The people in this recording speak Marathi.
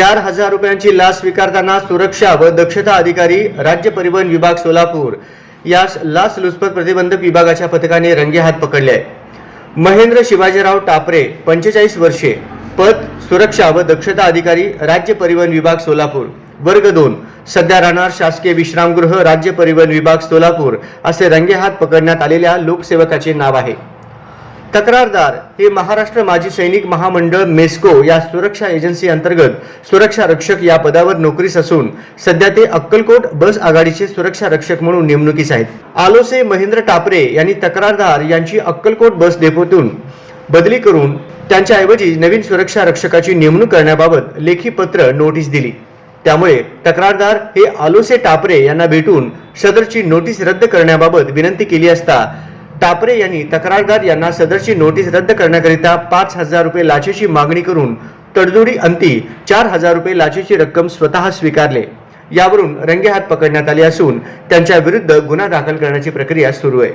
चार हजार रुपयांची लाच स्वीकारताना सुरक्षा व दक्षता अधिकारी राज्य परिवहन विभाग सोलापूर यास लाच लुचपत प्रतिबंधक विभागाच्या पथकाने रंगेहात पकडले. आहे महेंद्र शिवाजीराव टापरे पंचेचाळीस वर्षे पद सुरक्षा व दक्षता अधिकारी राज्य परिवहन विभाग सोलापूर वर्ग दोन. सध्या राहणार शासकीय विश्रामगृह राज्य परिवहन विभाग सोलापूर असे रंगेहात पकडण्यात आलेल्या लोकसेवकाचे नाव आहे. तक्रारदार हे महाराष्ट्र माजी सैनिक महामंडळ मेस्को या सुरक्षा एजन्सी अंतर्गत सुरक्षा रक्षक या पदावर नोकरीस असून सध्या ते अक्कलकोट बस आघाडीचे सुरक्षा रक्षक म्हणून नेमणुकीस आहेत. आलोसे महेंद्र टापरे यांनी तक्रारदार यांची अक्कलकोट बस डेपोतून बदली करून त्यांच्याऐवजी नवीन सुरक्षा रक्षकाची नेमणूक करण्याबाबत लेखी पत्र नोटीस दिली. त्यामुळे तक्रारदार हे आलोसे टापरे यांना भेटून सदरची नोटीस रद्द करण्याबाबत विनंती केली असता टापरे यांनी तक्रारदार यांना सदरची नोटीस रद्द करण्याकरिता पाच हजार रुपये लाचेची मागणी करून तडजोडी अंती चार हजार रुपये लाचेची रक्कम स्वतः स्वीकारले. यावरून रंगेहात पकडण्यात आले असून त्यांच्या विरुद्ध गुन्हा दाखल करण्याची प्रक्रिया सुरू आहे.